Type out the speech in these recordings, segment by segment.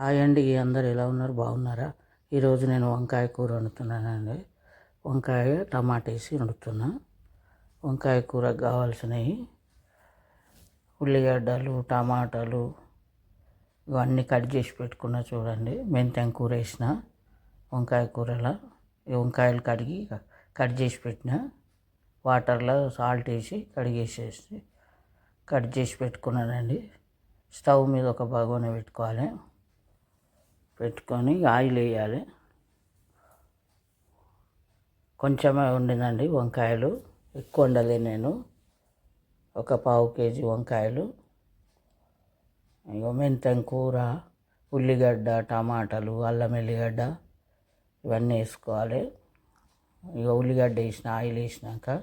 Hi అండి అందరు ఎలా ఉన్నారు? బాగున్నారా? ఈరోజు నేను వంకాయ కూర వండుతున్నానండి. వంకాయ టమాటా వేసి వండుతున్నా. వంకాయ కూర కావాల్సినవి ఉల్లిగడ్డలు టమాటాలు ఇవన్నీ కట్ చేసి పెట్టుకున్నా చూడండి. మెంతెం కూర వేసిన వంకాయ కూరలో వంకాయలు కడిగి కట్ చేసి పెట్టిన వాటర్లో సాల్ట్ వేసి కడిగేసేసి కట్ చేసి పెట్టుకున్నానండి. స్టవ్ మీద ఒక బగోన పెట్టుకోవాలి. పెట్టుకొని ఆయిల్ వేయాలి. కొంచెమే ఉండిందండి వంకాయలు. ఎక్కువ వండలే నేను. ఒక పావు కేజీ వంకాయలు. ఇక మెంతం కూర ఉల్లిగడ్డ టమాటాలు అల్లం ఎల్లిగడ్డ ఇవన్నీ వేసుకోవాలి. ఇక ఉల్లిగడ్డ వేసిన ఆయిల్ వేసినాక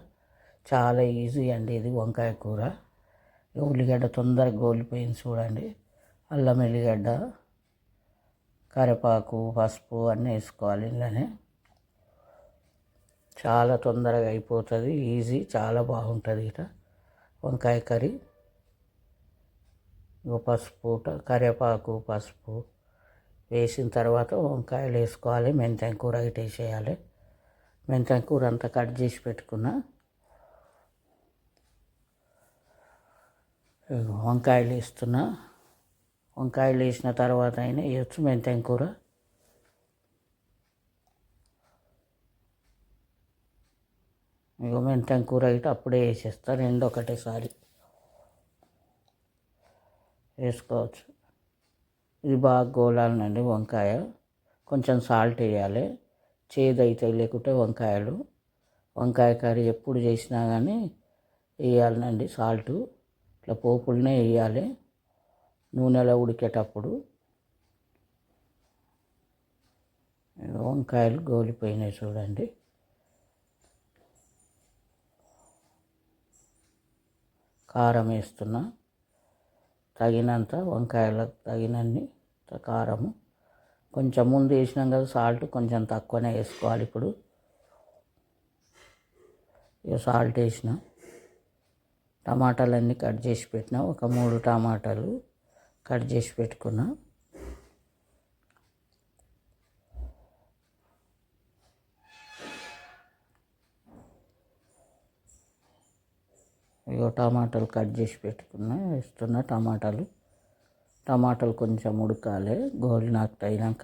చాలా ఈజీ అండి ఇది వంకాయ కూర. ఇక ఉల్లిగడ్డ తొందరగా గోలిపోయింది చూడండి. అల్లం ఎల్లిగడ్డ. కరివేపాకు పసుపు అన్నీ వేసుకోవాలి ఇందులోనే. చాలా తొందరగా అయిపోతుంది ఈజీ చాలా బాగుంటుంది ఇట. వంకాయ కర్రీ ఇక పసుపు కరివేపాకు పసుపు వేసిన తర్వాత వంకాయలు వేసుకోవాలి మెంతం కూర ఇటు వేసేయాలి మెంతం కూర అంతా కట్ చేసి పెట్టుకున్నా. వంకాయలు వేస్తున్నా. వంకాయలు వేసిన తర్వాత అయినా వేయచ్చు మెంతెం కూర. ఇక మెంతెం కూర అయితే అప్పుడే వేసేస్తా రెండు ఒకటేసారి. వేసుకోవచ్చు. ఇది బాగా గోలాలనండి వంకాయ. కొంచెం సాల్ట్ వేయాలి. చేదు అయితే లేకుంటే వంకాయలు. వంకాయ కర్రీ ఎప్పుడు చేసినా కానీ వేయాలనండి సాల్ట్. ఇట్లా పోపులనే వేయాలి. నూనెలో ఉడికేటప్పుడు వంకాయలు గోలిపోయినాయి చూడండి. కారం వేస్తున్నా. తగినంత వంకాయలకు తగినన్ని కారము. కొంచెం ముందు వేసినాం కదా సాల్ట్ కొంచెం తక్కువనే వేసుకోవాలి ఇప్పుడు. ఇక సాల్ట్ వేసిన. టమాటాలన్నీ కట్ చేసి పెట్టిన. ఒక మూడు టమాటాలు కట్ చేసి పెట్టుకున్నా. ఇగో టమాటాలు కట్ చేసి పెట్టుకున్నా. వేస్తున్నా టమాటాలు. టమాటాలు కొంచెం ఉడకాలి. గోలినాకు అయినాక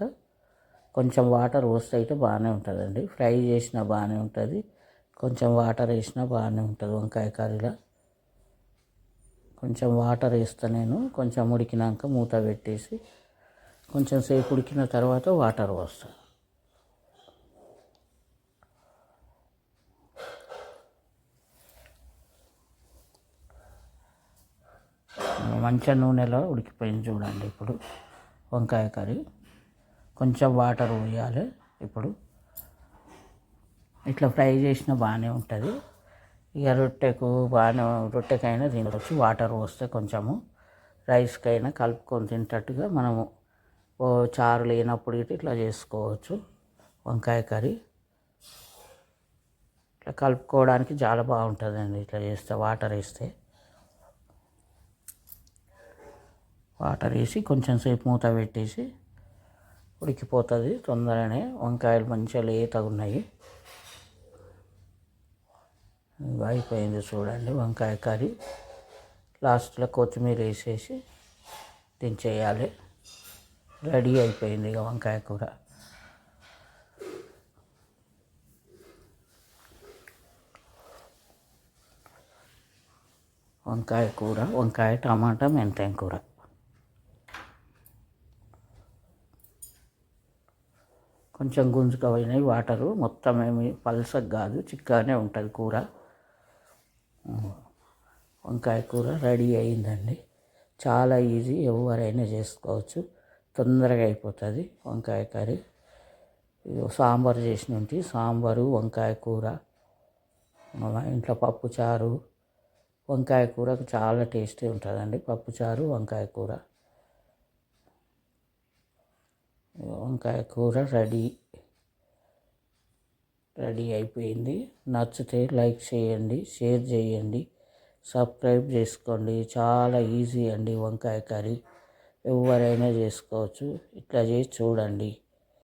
కొంచెం వాటర్ పోస్తే అయితే బాగానే ఉంటుందండి. ఫ్రై చేసినా బాగానే ఉంటుంది. కొంచెం వాటర్ వేసినా బాగానే ఉంటుంది వంకాయ కర్రీలో. కొంచెం వాటర్ వేస్తా నేను. కొంచెం ఉడికినాక మూత పెట్టేసి కొంచెం సేపు ఉడికిన తర్వాత వాటర్ పోస్తాను మంచిగా నూనెలో ఉడికిపోయింది చూడండి ఇప్పుడు వంకాయ కర్రీ. కొంచెం వాటర్ పోయాలి ఇప్పుడు. ఇట్లా ఫ్రై చేసిన బాగానే ఉంటుంది. ఇక రొట్టెకు బాగానే రొట్టెకైనా తినవచ్చు వాటర్ పోస్తే కొంచెము రైస్కైనా కలుపుకొని తింటట్టుగా మనము ఓ చారు లేనప్పుడు ఇట్లా చేసుకోవచ్చు వంకాయ కర్రీ. ఇట్లా కలుపుకోవడానికి చాలా బాగుంటుందండి ఇట్లా చేస్తే వాటర్ వేస్తే. వాటర్ వేసి కొంచెం సేపు మూత పెట్టేసి ఉడికిపోతుంది తొందరనే వంకాయలు మంచిగా లేతగా ఉన్నాయి అయిపోయింది చూడండి వంకాయ కర్రీ. లాస్ట్లో కొత్తిమీర వేసేసి దించేయాలి. రెడీ అయిపోయింది ఇక వంకాయ కూర. వంకాయ కూర వంకాయ టమాటా మెంతం కూర. కొంచెం గుంజుగా పోయినాయి వాటరు. మొత్తం ఏమి పల్సగా కాదు చిక్కగానే ఉంటుంది కూర. వంకాయ కూర రెడీ అయిందండి చాలా ఈజీ ఎవరైనా చేసుకోవచ్చు. తొందరగా అయిపోతుంది వంకాయ కర్రీ. సాంబార్ చేసిన ఉంటే సాంబారు వంకాయ కూర ఇంట్లో పప్పు చారు. వంకాయ కూరకు చాలా టేస్టీ ఉంటుందండి పప్పు చారు వంకాయ కూర. వంకాయ కూర రెడీ. రెడీ అయిపోయింది. నచ్చితే లైక్ చేయండి షేర్ చేయండి. సబ్స్క్రైబ్ చేసుకోండి. చాలా ఈజీ అండి వంకాయ కర్రీ. ఎవరైనా చేసుకోవచ్చు. ఇట్లా చేసి చూడండి.